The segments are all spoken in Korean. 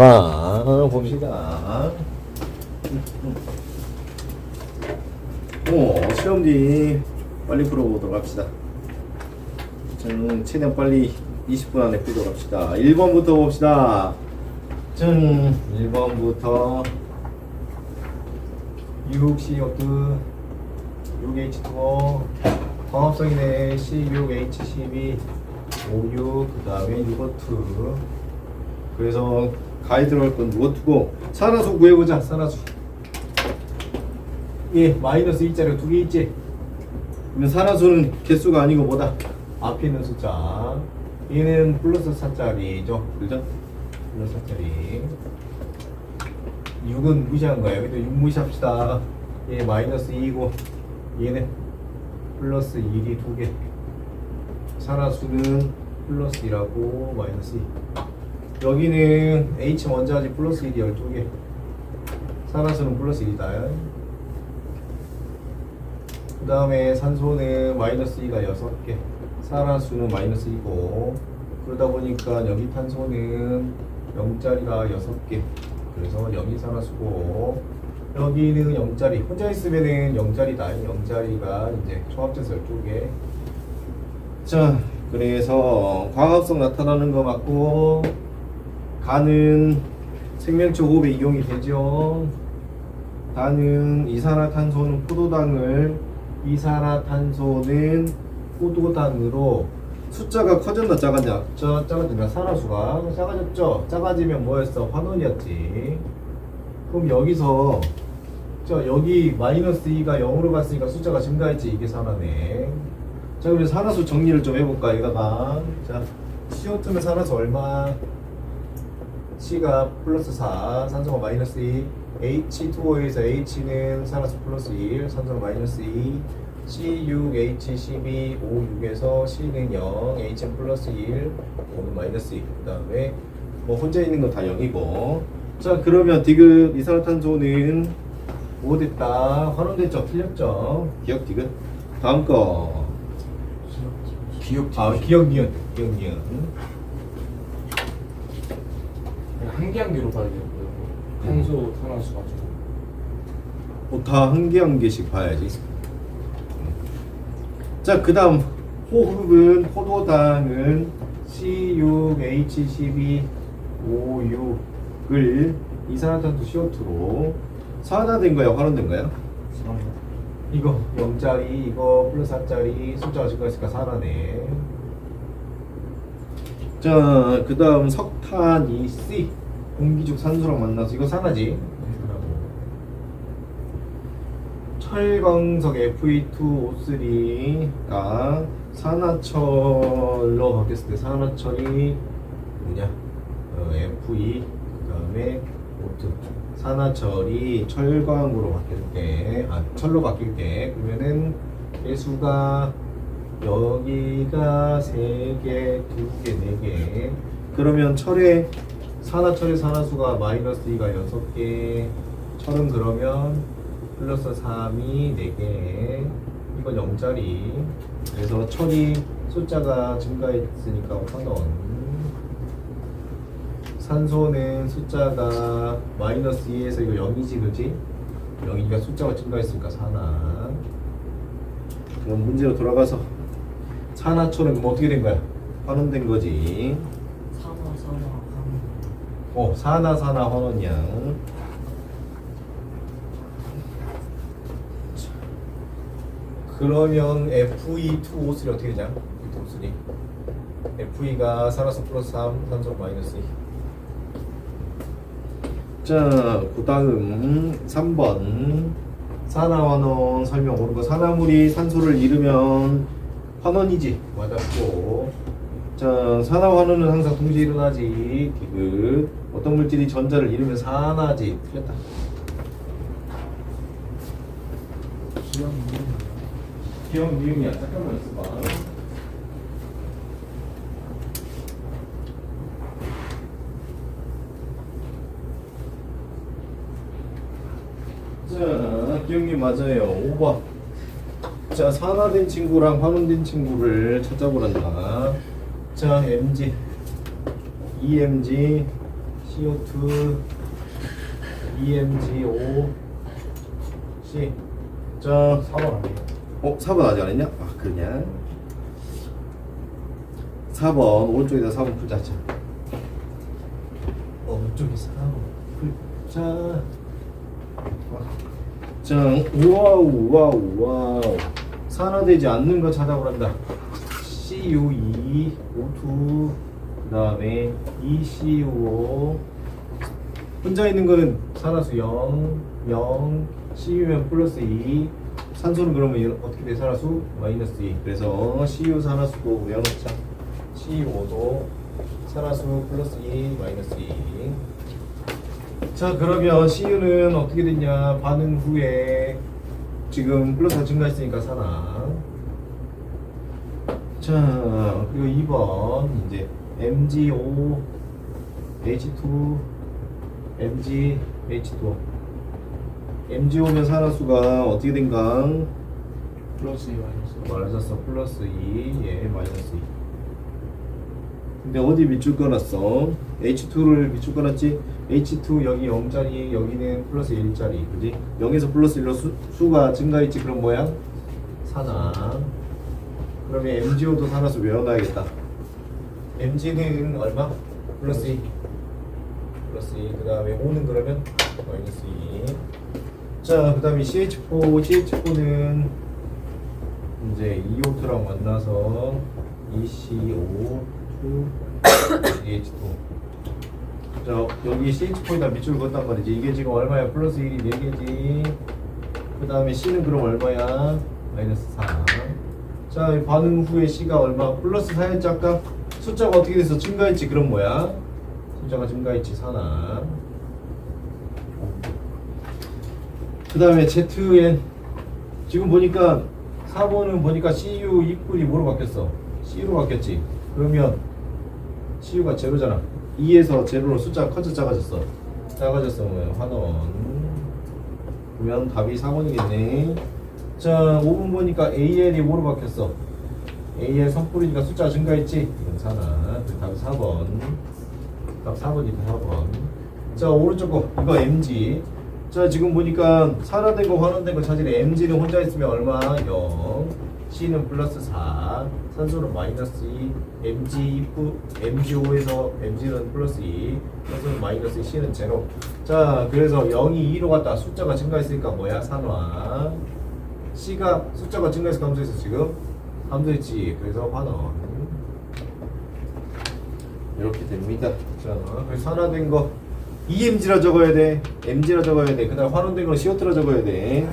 자, 봅시다. 오, 시험지 빨리 풀어보도록 합시다. 저는 최대한 빨리 20분 안에 풀도록 합시다. 1번부터 봅시다. 짠, 1번부터 6CO2, 6H2O, 광합성이네 C6H12, 56, 그 다음에 6O2. 그래서 가에 들어갈 건 6O2고, 산화수 구해보자, 산화수. 예, 마이너스 2자리가 두 개 있지? 그러면 산화수는 개수가 아니고 뭐다? 앞에 있는 숫자. 얘는 플러스 4짜리죠. 그죠? 플러스 4짜리. 6은 무시한 거야. 여기도 6 무시합시다. 얘 마이너스 2이고, 얘는 플러스 1이 두 개. 산화수는 플러스 1하고 마이너스 2. 여기는 H 하지 플러스 1이 12개. 산화수는 플러스 1이다. 그 다음에 산소는 마이너스 2가 6개. 산화수는 마이너스 2고. 그러다 보니까 여기 탄소는 0짜리가 6개. 그래서 0이 산화수고. 여기는 0짜리. 혼자 있으면은 0짜리다. 0짜리가 이제 총합돼서 12개. 자 그래서 광합성 나타나는 거 맞고 가는 생명체 호흡에 이용이 되죠 다는 이산화탄소는 포도당을 이산화탄소는 포도당으로 숫자가 커졌나 작았냐? 저 작아지나 산화수가 작아졌죠? 작아지면 뭐였어? 환원이었지. 그럼 여기서 저 여기 마이너스 2가 0으로 갔으니까 숫자가 증가했지 이게 산화네. 자 그럼 산화수 정리를 좀 해볼까 여기다가 자 CO2는 산화수 얼마? C가 플러스 4, 산소가 마이너스 2, H2O에서 H는 산화수 플러스 1, 산소가 마이너스 2, C6, H12, O6에서 C는 0, H는 플러스 1, O는 마이너스 2. 그 다음에 뭐 혼자 있는 건 다 0이고. 자 그러면 디귿 이산화탄소는 뭐 됐다? 환원됐죠? 틀렸죠? 기억 디귿. 다음 거. 기억 아 기억 니은. 기억 니은. 한개 한 개로 봐야겠고요. 탄소, 산화수 가지고. 어, 다한 개 한 개씩 봐야지. 자, 그 다음 호흡은 포도당은 C6H12O6을 이산화탄소 CO2로 산화된 거야, 환원된 거야? 이거 0짜리, 이거 플러스 4짜리 숫자가 증가했으니까 산화네. 자, 그 다음 석탄이 C 공기 중 산소랑 만나서 이거 산화지. 철광석 Fe2O3가 산화철로 바뀌었을 때 산화철이 뭐냐? 어, Fe 그 다음에 O2 산화철이 철광으로 바뀔 때, 아 철로 바뀔 때 그러면은 개수가 여기가 세 개, 두 개, 네 개. 그러면 철의 산화철의 산화수가 마이너스 2가 여섯 개. 철은 그러면 플러스 3이 4개 이건 0짜리 그래서 철이 숫자가 증가했으니까 환원 산소는 숫자가 마이너스 2에서 이거 0이지 그지? 0이니까 숫자가 증가했으니까 산화 그럼 문제로 돌아가서 산화철은 뭐 어떻게 된 거야? 환원된 거지. 어 산화 산화 환원이야 그러면 FE2O3 어떻게 되냐? FE2O3 FE가 산화수 플러스 3, 산소 마이너스 2 자, 그 다음 3번. 산화환원 설명 오는 거. 산화물이 산소를 잃으면 환원이지. 맞았고 자 산화환원은 항상 동시에 일어나지. 디귿 어떤 물질이 전자를 잃으면 산화지. 틀렸다. 기억 기억 미음이야. 잠깐만 있어봐. 자 기억님 맞아요. 5번 자 산화된 친구랑 환원된 친구를 찾아보란다 자 mg EMG CO2 EMGO C 자 4번 아니에요? 어? 4번 아직 안 했냐? 아 그냥 4번 오른쪽에다 4번 풀자 자 오른쪽에 4번 풀자 자 우와우 우와우 우와우 산화되지 않는 거 찾아보란다 CU2 O2 그 다음에 ECO 혼자 있는 거는 산화수 0 0 CU면 플러스 2 산소는 그러면 어떻게 돼? 산화수 마이너스 2 그래서 CU 산화수도 외워놓자. CU5도 산화수 플러스 2 마이너스 2 자 그러면 CU는 어떻게 됐냐? 반응 후에 지금 플러스가 증가했으니까 산화 자 그리고 2번 이제 MgO H2 MG H2 MgO면 산화수가 어떻게 된가 플러스 2 마이너스 말하셨어 플러스 2, 예 마이너스 2 근데 어디 밑줄 꺼놨어? H2를 밑줄 꺼놨지? H2 여기 0짜리 여기는 플러스 1짜리 그지? 0에서 플러스 1로 수, 수가 증가했지 그럼 뭐야? 산화 그러면 MgO도 산화수 외워놔야겠다 Mg는 얼마? 플러스 2 플러스 2 그 다음에 O는 그러면 마이너스 2 자, 그 다음에 CH4, CH4는 이제 EO2랑 만나서 ECO2, CH2. 자, 여기 CH4에다 밑줄 그었단 말이지. 이게 지금 얼마야? 플러스 1이 4개지. 그 다음에 C는 그럼 얼마야? 마이너스 4. 자, 이 반응 후에 C가 얼마? 플러스 4였지 아까? 숫자가 어떻게 돼서 증가했지? 그럼 뭐야? 숫자가 증가했지, 산화. 그 다음에 ZN 지금 보니까 4번은 보니까 CU 입구이 뭐로 바뀌었어? C로 바뀌었지 그러면 CU가 제로잖아 2에서 제로로 숫자가 커져 작아졌어 작아졌어 뭐야 환원 그러면 답이 4번이겠네 자 5번 보니까 AL이 뭐로 바뀌었어? AL 선뿌리니까 숫자가 증가했지? 사나 그 답이 4번. 답 4번이다 4번. 자 오른쪽 거. 이거 MG 자 지금 보니까 산화된 거 환원된 거 찾으래 MG는 혼자 있으면 얼마? 0 C는 플러스 4 산소는 마이너스 2 MG 입구 MGO에서 MG는 플러스 2 산소는 마이너스 2 C는 제로. 자 그래서 0이 2로 갔다. 숫자가 증가했으니까 뭐야? 산화 C가 숫자가 증가해서 감소했어 지금 감소했지 그래서 환원 이렇게 됩니다. 자, 그래서 산화된 거 EMG라 적어야 돼. MG라 적어야 돼. 그 다음 환원된 거 CO2라 적어야 돼.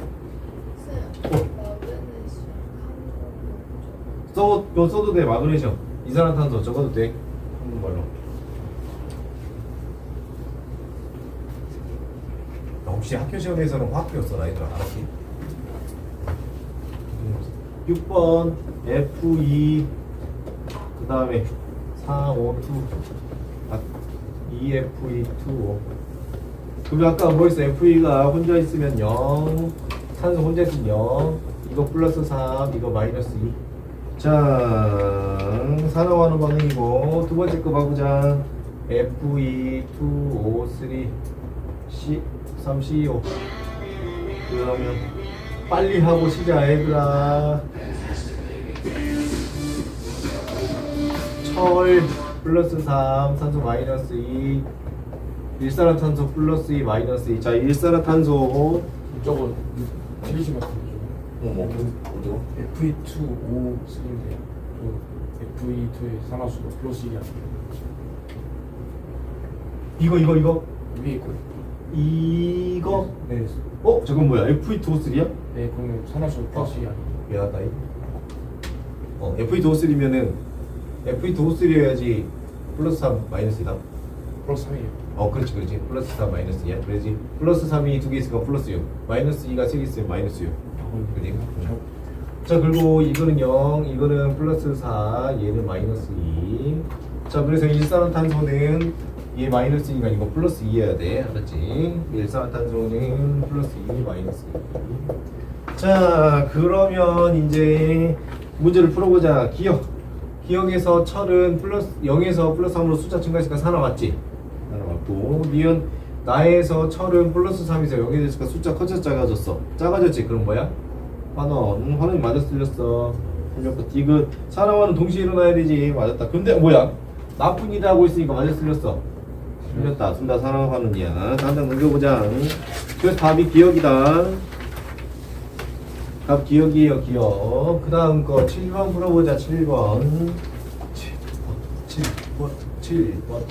써, 너 써도 돼. 마그네슘. 이산화탄소 적어도 돼. 한국말로. 야, 혹시 학교 시험에서는 화학교 써 나이들 알았지? 6번 F2 그 다음에 452 아, EFE25 그럼 아까 뭐 있어 FE가 혼자 있으면 0 산소 혼자 있으면 0 이거 플러스 3 이거 마이너스 2 자 산화하는 반응이고 두 번째 거 봐보자. FE2O3 C 3CO 그러면 빨리 하고 시작 얘들아. 철 플러스 3 산소 마이너스 2 일산화탄소 플러스 2 마이너스 2자 일산화탄소. 이쪽은 틀리신 것 같은데 어머 어디가? FE2O3인데요. FE2의 산화수도 플러스 1이 아니에요 이거 이거 이거? 위에 있고 이거? 네, 어? 저건 뭐야? FE2O3야? 네 그러면 산화수 플러스 1이 아니에요 미안하다 이. 어 FE2O3면은 FE2O3여야지 플러스 3 마이너스 2다. 플러스 3이에요. 어 그렇지 그렇지. 플러스 4 마이너스 2야. 그래지 플러스 3이 두 개 있으니까 플러스 6 마이너스 2가 세개 있으면 마이너스 6 그지? 자 그리고 이거는 0 이거는 플러스 4 얘는 마이너스 2자 그래서 일산화탄소는 얘 마이너스 2가 이거 플러스 2여야 돼. 알았지? 일산화탄소는 플러스 2 마이너스 2. 자 그러면 이제 문제를 풀어보자. 기억. 기억에서 철은 플러스 0에서 플러스 3으로 숫자 증가했으니까 산화 맞지? 산화 맞고 맞았고 니은 나에서 철은 플러스 3이서 여기에 대해서 숫자 커져 작아졌어. 작아졌지? 그럼 뭐야? 환원. 환원이 맞았어 틀렸어. 틀렸고 디귿. 사람과는 동시에 일어나야 되지. 맞았다. 근데 뭐야? 나쁜이다 하고 있으니까 맞았어 틀렸어 틀렸다 둘 다. 사람 환원이야 당장 넘겨보자. 그래서 답이 기억이다. 답 기억이에요 기억. 그 다음 거 7번 물어보자 7번. 7번 7번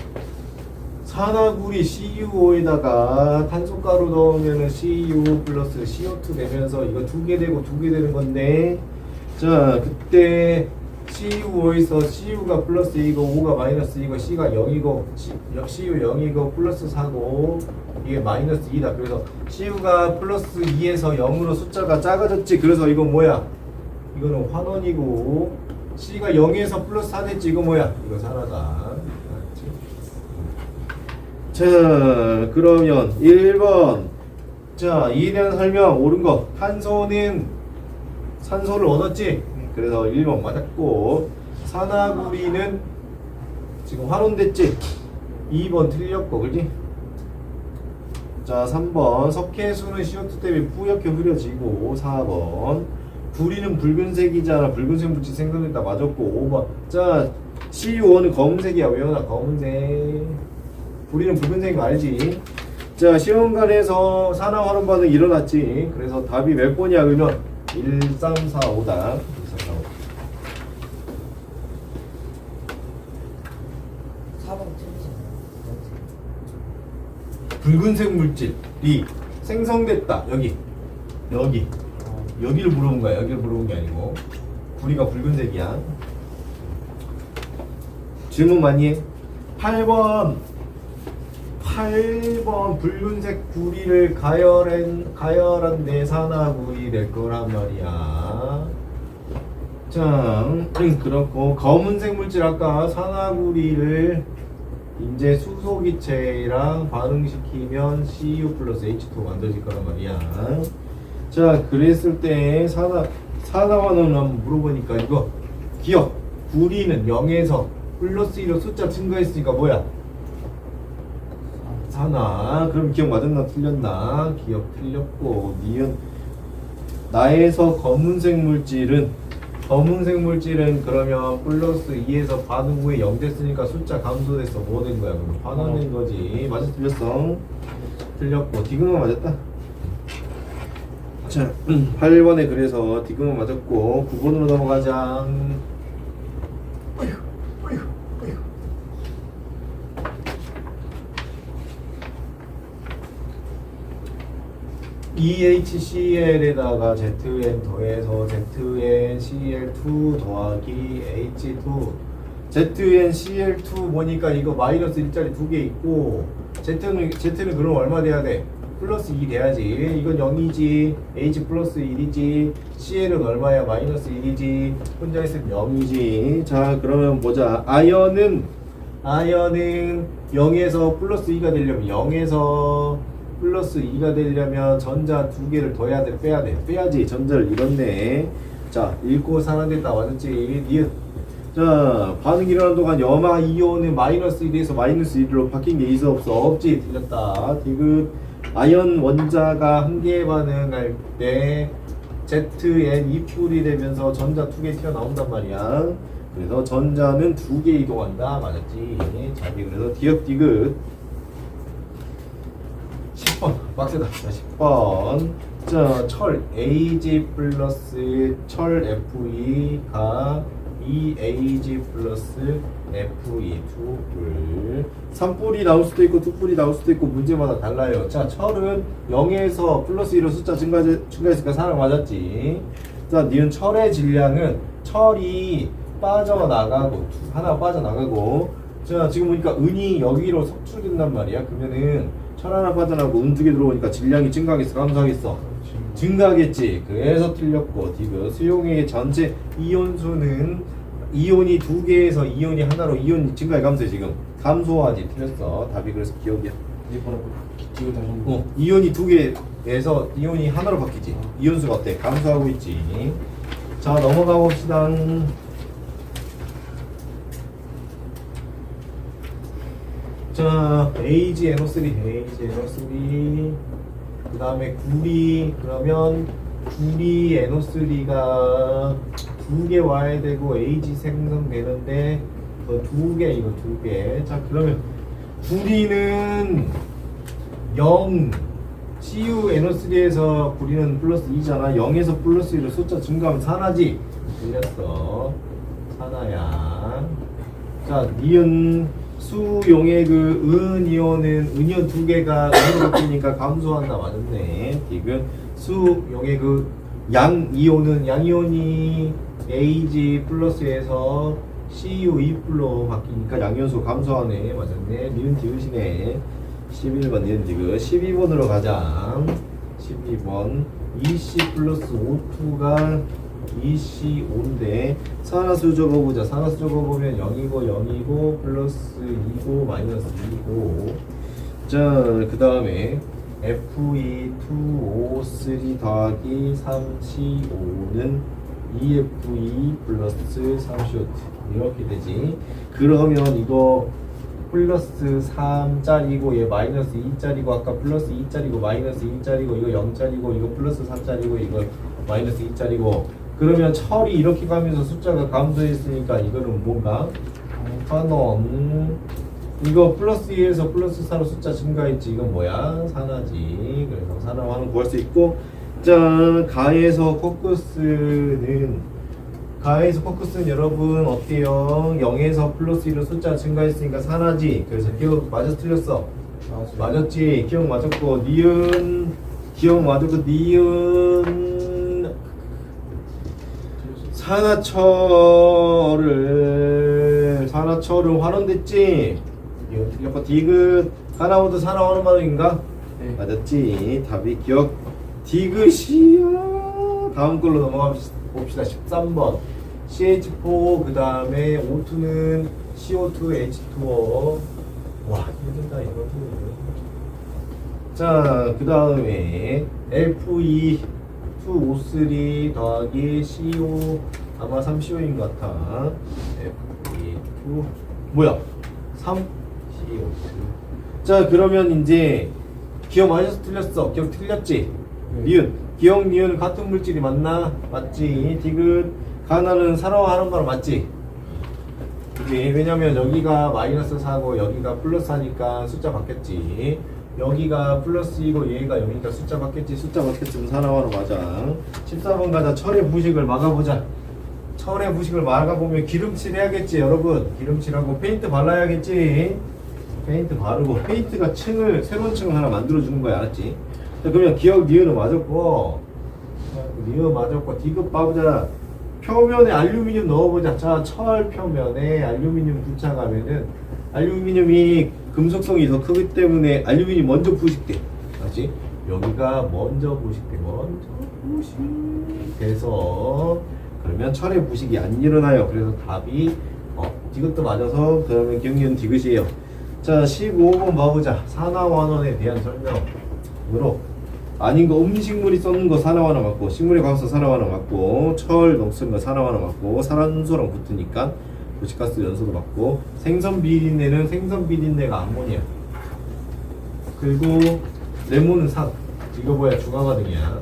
산화구리 CuO에다가 탄소가루 넣으면 CuO 플러스 CO2 되면서 이거 두 개 되고 두 개 되는 건데 자 그때 CuO에서 CU가 플러스 2고 O가 마이너스 2고 C가 0이고 CU 0이고 플러스 4고 이게 마이너스 2다. 그래서 CU가 플러스 2에서 0으로 숫자가 작아졌지. 그래서 이거 뭐야? 이거는 환원이고 C가 0에서 플러스 4 됐지. 이거 뭐야? 이거 알았지? 자 그러면 1번. 자 이에 대한 설명 옳은 거. 탄소는 산소를 얻었지 그래서 1번 맞았고 산화구리는 지금 환원됐지? 2번 틀렸고 그지? 자 3번. 석회수는 CO2 때문에 뿌옇게 흐려지고 4번. 구리는 붉은색이잖아. 붉은색 물질 생성됐다. 맞았고 5번. 자 CU5는 검은색이야. 외워놔 검은색. 우리는 붉은색인 거 알지? 자 시험관에서 산화 환원 반응 일어났지. 그래서 답이 몇 번이야 그러면? 1, 3, 4, 5다 1, 3, 4, 5 4번 틀리잖아요. 붉은색 물질이 생성됐다. 여기. 여기. 여기를 물어본 거야. 여기를 물어본 게 아니고. 구리가 붉은색이야. 질문 많이 해. 8번. 8번 붉은색 구리를 가열한 가열한 내산화 구리 될 거란 말이야. 자 음, 그렇고 검은색 물질 아까 산화구리를 이제 수소기체랑 반응시키면 Cu 플러스 H2 만들어질 거란 말이야. 자, 그랬을 때 산화 산화환원을 한번 물어보니까 이거 기억 구리는 0에서 플러스 1로 숫자 증가했으니까 뭐야? 산화. 그럼 기억 맞았나 틀렸나? 기억 틀렸고 니은 나에서 검은색 물질은 검은색 물질은 그러면 플러스 2에서 반응 후에 0 됐으니까 숫자 감소돼서 뭐된 거야? 그럼 환원된 거지. 맞아 틀렸어? 틀렸고 디귿만 맞았다. 자, 8번에 그래서 디귿만 맞았고 9번으로 넘어가자. 어휴, 어휴, 어휴. E EHCl에다가 ZN 더해서 ZnCl2 더하기 H2 ZnCl2 보니까 이거 마이너스 1짜리 두 개 있고 Z는, Z는 그럼 얼마 돼야 돼? 플러스 2 돼야지. 이건 0이지 H 플러스 1이지 Cl은 얼마야? 마이너스 1이지. 혼자 있으면 0이지. 자 그러면 보자. 아연은? 아연은 0에서 플러스 2가 되려면 0에서 플러스 2가 되려면 전자 두 개를 더 해야 돼 빼야 돼. 빼야지 전자를 잃었네. 자 읽고 산화됐다. 맞았지 니은. 자 반응 일어나는 동안 염화 이온은 마이너스 1에서 마이너스 1로 바뀐 게 있어 없어? 없지? 틀렸다. 디귿. 아연 원자가 한 개 반응할 때 ZN 2풀이 되면서 전자 두 개 튀어나온단 말이야. 그래서 전자는 두 개 이동한다. 맞았지? 자 그래서 디귿 디귿 10번 빡세다 자 10번 자, 철 AG 플러스 철 FE가 2AG 플러스 FE 두 뿔. 3뿔이 나올 수도 있고 두 뿔이 나올 수도 있고 문제마다 달라요. 자, 철은 0에서 플러스 1로 숫자 증가, 증가했으니까 사람 맞았지. 자, 니은 철의 질량은 철이 빠져나가고 하나 빠져나가고 자, 지금 보니까 은이 여기로 석출된단 말이야. 그러면은 철 하나 빠져나가고 은두개 들어오니까 질량이 증가하겠어, 감소하겠어? 증가하겠지. 그래서 틀렸고 디귿 수용의 전체 이온수는 이온이 두 개에서 이온이 하나로 이온 증가해 감소해 지금 감소하지 틀렸어. 답이 그래서 기억이야. 이제 다시 한번 어, 이온이 두 개에서 이온이 하나로 바뀌지. 이온수가 어때? 감소하고 있지. 자 넘어가 봅시다. 자, AgNO3, AgNO3. 그 다음에 구리, 그러면 구리 NO3가 두 개 와야 되고 AG 생성되는데 그두 개, 이거 두 개. 자, 그러면 구리는 0, CU NO3에서 구리는 플러스 2잖아. 0에서 플러스 1을 숫자 증가하면 산하지. 틀렸어. 산하야. 자, 니은 수용의 그 은이온은 은이온 두 개가 은으로 바뀌니까 감소한다 맞았네. 디귿 수용의 그 양이온은 양이온이 Ag 플러스에서 Cu2 플로 바뀌니까 양이온수 감소하네 맞았네. 니은 디귿이네. 11번 니은 디귿 12번으로 가자. 12번 EC 플러스 O2가 EC5인데 산화수 적어보자. 산화수 적어보면 0이고 0이고 플러스 2고 마이너스 2고. 자그 다음에 Fe2O3 더하기 3CO5는 EFE 플러스 3CO2 이렇게 되지. 그러면 이거 플러스 3짜리고 얘 마이너스 2짜리고 아까 플러스 2짜리고 마이너스 2짜리고 이거 0짜리고 이거 플러스 3짜리고 이거 마이너스 2짜리고 그러면 철이 이렇게 가면서 숫자가 감소했으니까 이거는 뭔가? 환원 이거 플러스 2에서 플러스 4로 숫자 증가했지. 이건 뭐야? 산화지. 그래서 산화환원 구할 수 있고. 자 가에서 코커스는 가에서 코커스는 여러분 어때요? 0에서 플러스 1로 숫자 증가했으니까 산화지. 그래서 기억 맞았어 틀렸어. 맞았지? 기억 맞았고. 니은 기억 맞았고. 니은 산하철을 산하철을 환원됐지? 이게 디귿 하나보다 산하원은 말인가? 네. 맞았지? 답이 기억. 디귿이야. 다음 걸로 넘어갑시다. 13번. CH4 그 다음에 O2는 CO2 H2O 와 힘들다 이거. 자그 다음에 F2 F53 더하기 CO 아마 3CO인 것 같아. F2 뭐야? 3CO. 자 그러면 이제 기억 맞았어 틀렸어? 기억 틀렸지? 네. 니은 기억 니은 같은 물질이 맞나? 맞지? 디귿 가나는 사로하는 말 맞지? 그지? 왜냐면 여기가 마이너스 4고 여기가 플러스 하니까 숫자 바뀌었지. 여기가 플러스이고 얘가 여기가 숫자 바뀌었지. 숫자 바뀌었으면 사나와로 맞아. 14번 가자. 철의 부식을 막아보자. 철의 부식을 막아보면 기름칠 해야겠지 여러분. 기름칠하고 페인트 발라야겠지. 페인트 바르고 페인트가 층을 새로운 층을 하나 만들어 주는 거야 알았지? 자, 그러면 기억 니은은 맞았고 니은 맞았고 디귿 봐보자. 표면에 알루미늄 넣어보자. 자, 철 표면에 알루미늄 부착하면은 알루미늄이 금속성이 더 크기 때문에 알루미늄 먼저 부식돼. 알지? 여기가 먼저 부식돼. 먼저 부식돼서 그러면 철의 부식이 안 일어나요. 그래서 답이 어, 디귿도 맞아서 그러면 경리는 디귿이에요. 자, 15번 봐보자. 산화환원에 대한 설명으로 아닌 거 음식물이 썩는 거 산화환원 맞고 식물이 가서 산화환원 맞고 철 녹슨 거 산화환원 맞고 산소랑 붙으니까 도시가스 연소도 맞고 생선 비린내는 생선 비린내가 암모니아 그리고 레몬은 산 이거 뭐야 중화반응이야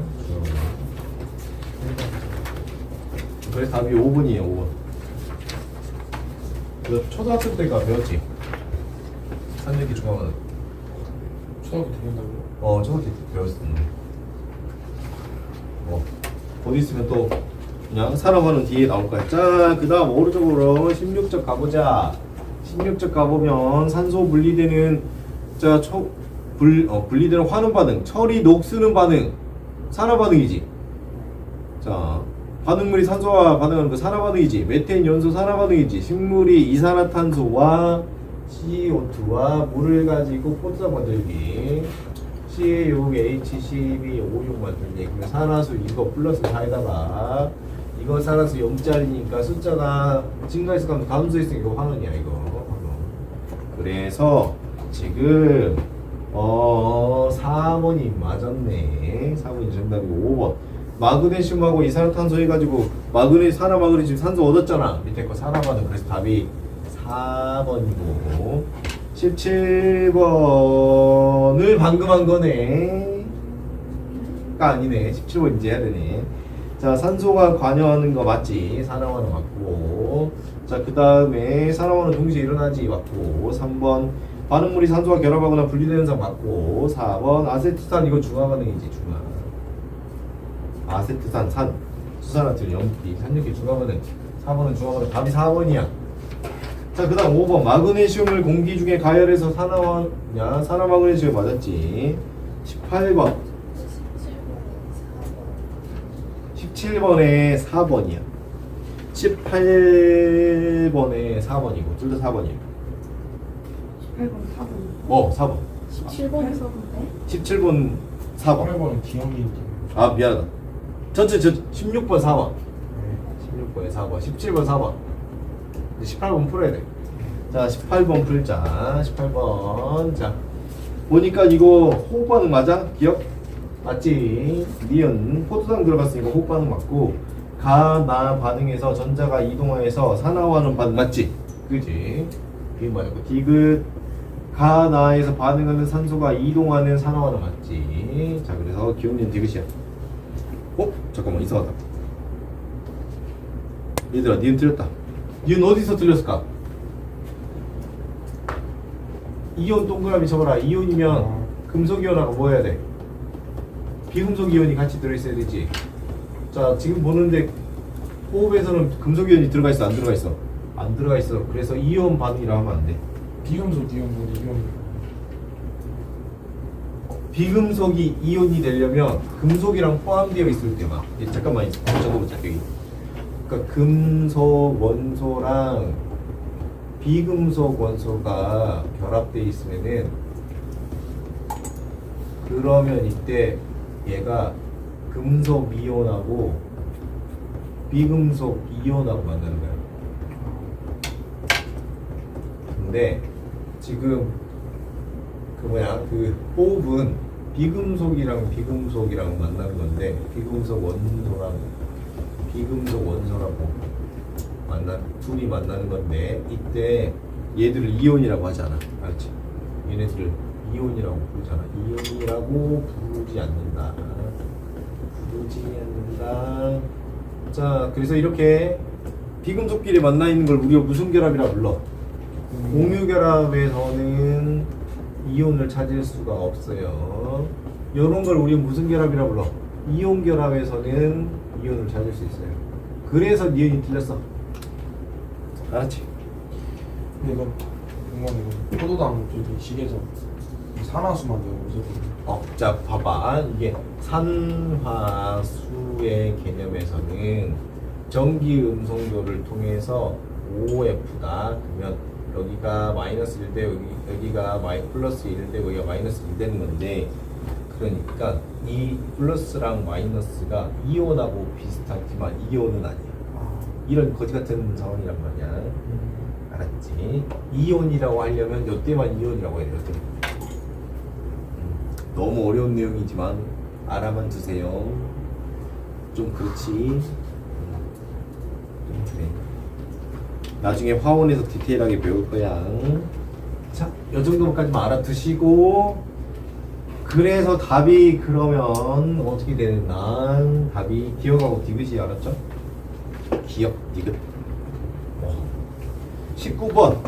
그래서 답이 5번이에요 5번 너 초등학생 때가 배웠지? 산얘기 중화반응 초등학교 되겠다고요? 어, 초등학교 때 배웠었는데. 뭐, 곧 있으면 또 그냥 살아가는 뒤에 나올 거야. 자, 그 다음 오른쪽으로 16쪽 가보자. 16쪽 가보면 산소 분리되는, 자, 초, 불, 어, 분리되는 환원 반응, 철이 녹쓰는 반응, 산화 반응이지. 자, 반응물이 산소와 반응하는 그 산화 반응이지. 메테인 연소 산화 반응이지. 식물이 이산화탄소와 CO2와 물을 가지고 포도당 만들기. CA6H12 56 만들기. 그러면 산화수 이거 플러스 4에다가 이거 산화수 0짜리니까 숫자가 증가했을 거면 감소했으니까 환원이야 이거. 그래서 지금 어 4번이 맞았네. 4번이 정답이고 5번. 마그네슘하고 이산화탄소 해가지고 마그네 산화 마그네슘 산소 얻었잖아. 밑에 거 산화 반응. 그래서 답이 4번이고 17번을 방금 한 거네. 가 아니네. 17번 이제 해야 되네. 자, 산소가 관여하는 거 맞지? 산화화는 맞고. 자, 그 다음에 산화화는 동시에 일어나지 맞고. 3번 반응물이 산소와 결합하거나 분리되는 현상 맞고. 4번 아세트산 이거 중화 반응이지 중화. 아세트산 산 수산화질 염기 산염기 중화 반응. 4번은 중화 반응. 답이 4번이야. 자, 그 다음 5번. 마그네슘을 공기 중에 가열해서 산화하냐? 산화 마그네슘 맞았지. 18번. 17번에 4번이야. 18번에 4번이고, 둘 다 4번이야. 18번 4번 어, 4번. 17번에 4번데 17번 4번. 8번은 기억이 아, 미안하다. 전체 저 16번 4번. 16번에 4번. 17번 4번. 이제 18번 풀어야 돼. 자, 18번 풀자. 18번. 자. 보니까 이거 호흡 반응 맞아? 기억? 맞지? 니은 포도당 들어갔으니까 호흡 반응 맞고 가나 반응에서 전자가 이동하여서 산화하는 반응 맞지? 그지? 디귿 맞았고 디귿 가나에서 반응하는 산소가 이동하는 산화하는 맞지? 자 그래서 기억니은 디귿이야 어? 잠깐만 이상하다 얘들아 니은 틀렸다 니은 어디서 틀렸을까? 이온 동그라미 쳐봐라 이온이면 아. 금속 이온하고 뭐 해야 돼? 비금속 이온이 같이 들어있어야 되지. 자, 지금 보는데 호흡에서는 금속 이온이 들어가 있어, 안 들어가 있어? 안 들어가 있어. 그래서 이온 반응이라 하면 안 돼. 비금속 이온 이온 비금속이 이온이 되려면 금속이랑 포함되어 있을 때만. 예, 잠깐만, 적어보자 여기. 그러니까 금속 원소랑 비금속 원소가 결합되어 있으면은 그러면 이때 얘가 금속 이온하고 비금속 이온하고 만나는 거야. 근데 지금 그 뭐야 그 호흡은 비금속이랑 비금속이랑 만나는 건데 비금속 원소랑 비금속 원소라고 만나 둘이 만나는 건데 이때 얘들을 이온이라고 하잖아 알지? 얘네들을 이온이라고 부르잖아 이온이라고 부르지 않는다 않는다 자 그래서 이렇게 비금속끼리 만나 있는 걸 우리가 무슨 결합이라 불러? 공유 결합에서는 이온을 찾을 수가 없어요. 이런 걸 우리 무슨 결합이라 불러? 이온 결합에서는 이온을 찾을 수 있어요. 그래서 니은이 틀렸어. 알았지? 근데 이건 이거 포도당 저기 시계에서 산화수만 내고 있었거든요 어, 자 봐봐 이게 산화수 의 개념에서는 전기 음성도를 통해서 OF다 그러면 여기가 마이너스 1대 여기, 여기가 마이, 플러스 1대 여기가 마이너스 1 되는 건데 그러니까 이 플러스랑 마이너스가 이온하고 비슷하지만 이온은 아니야 이런 거지 같은 상황이란 말이야 알았지? 이온이라고 하려면 이때만 이온이라고 해야 돼 너무 어려운 내용이지만 알아만 두세요. 좀 그렇지. 나중에 화원에서 디테일하게 배울 거야. 자, 이 정도까지만 알아두시고 그래서 답이 그러면 어떻게 되나? 답이 기억하고 디귿이 알았죠? 기억, 디귿. 어. 19번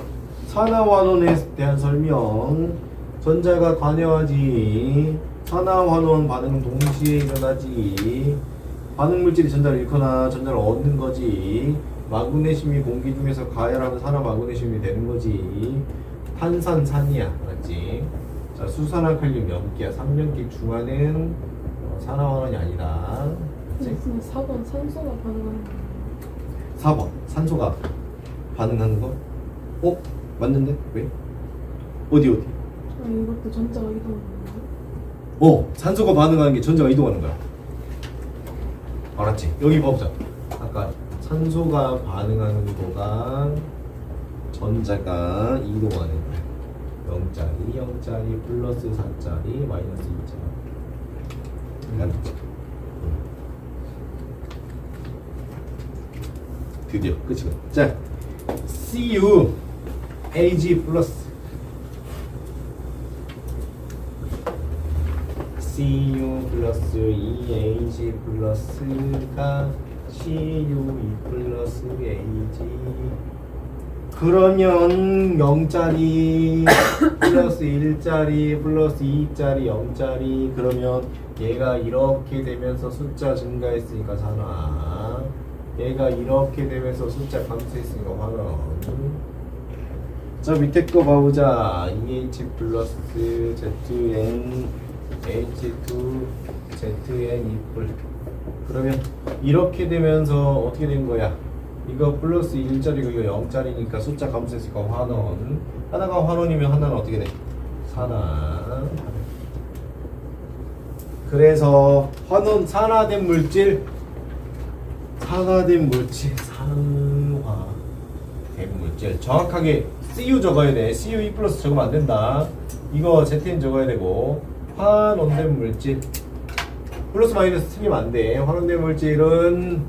산화환원에 대한 설명 전자가 관여하지 산화환원 반응은 동시에 일어나지 반응 물질이 전자를 잃거나 전자를 얻는 거지 마그네슘이 공기 중에서 가열하면 산화 마그네슘이 되는 거지 탄산산이야 맞지 자 수산화칼륨 염기야 삼연기 중화는 어, 산화환원이 아니다 맞지? 무슨 4번 산소가 반응하는 거 4번 산소가 반응하는 거? 어? 맞는데? 왜? 어디 어디? 아 이것도 전자가 이동하는 거야? 어 산소가 반응하는 게 전자가 이동하는 거야 알았지? 여기 봐보자. 아까 산소가 반응하는 거가 전자가 이동하는 거야 0짜리, 0짜리, 플러스 4짜리, 마이너스 2짜리. 알았지? 드디어 끝이군 자 CU AG 플러스 CU 플러스 EAG 플러스가 CU 플러스 AG 그러면 0짜리 플러스 1짜리 플러스 2짜리 0짜리 그러면 얘가 이렇게 되면서 숫자 증가했으니까 산화 얘가 이렇게 되면서 숫자 감소했으니까 환원. 저 밑에 거 봐보자. EH 플러스 ZN H2 ZN 이플. 그러면 이렇게 되면서 어떻게 된 거야? 이거 플러스 1짜리고 이거 0짜리니까 숫자 감소했으니까 환원. 하나가 환원이면 하나는 어떻게 돼? 산화. 그래서 환원 산화된 물질 산화된 물질 산화된 물질. 정확하게 CU 적어야 돼. CU E 플러스 적으면 안 된다. 이거 ZN 적어야 되고 환원된 물질. 플러스 마이너스 틀리면 안 돼. 환원된 물질은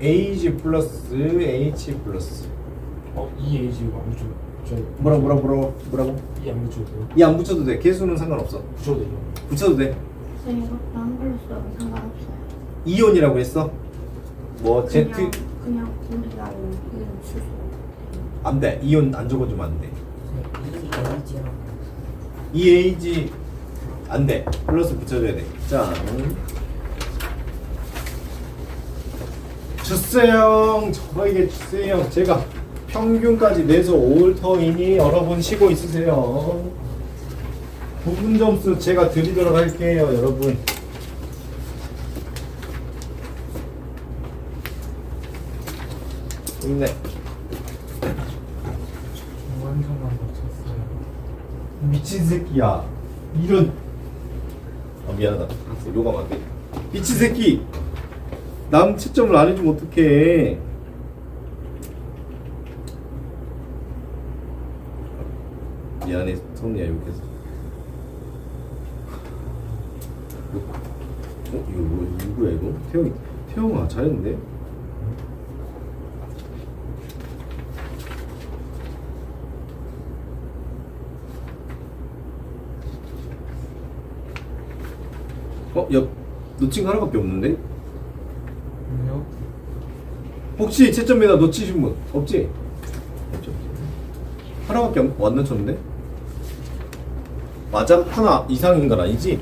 AG 플러스 H 플러스. 어? EAG가 안 붙여도 저 뭐라고 뭐라고 뭐라고 뭐라고? E안 붙여도 돼요? 이 안 붙여도 돼. 개수는 상관없어. 붙여도 돼요. 붙여도 돼. 쌤 이렇게 안 걸렸어도 상관없어요. 이온이라고 했어? 뭐 Z 그냥 그냥 우리가 이름 실수. 안돼. 이온 안 적어주면 안돼. EAG 안 돼. 플러스 붙여줘야 돼자 주세요 저에게 주세요 제가 평균까지 내서 올 터이니 여러분 쉬고 있으세요. 부분 점수 제가 드리도록 할게요 여러분. 힘내 완전만 맞췄어요. 미친 새끼야. 이런 아 미안하다 요가 안 돼 미친 새끼 남 채점을 안 해주면 어떡해 미안해 성리야 욕해서 욕. 어? 이거 뭐 누구야 이거? 태영이 태영아 잘했는데? 어? 야 놓친 거 하나밖에 없는데? 왜요? 혹시 채점에다 놓치신 분 없지? 없지 하나밖에 안, 안 놓쳤는데? 맞아? 하나 이상인 건 아니지?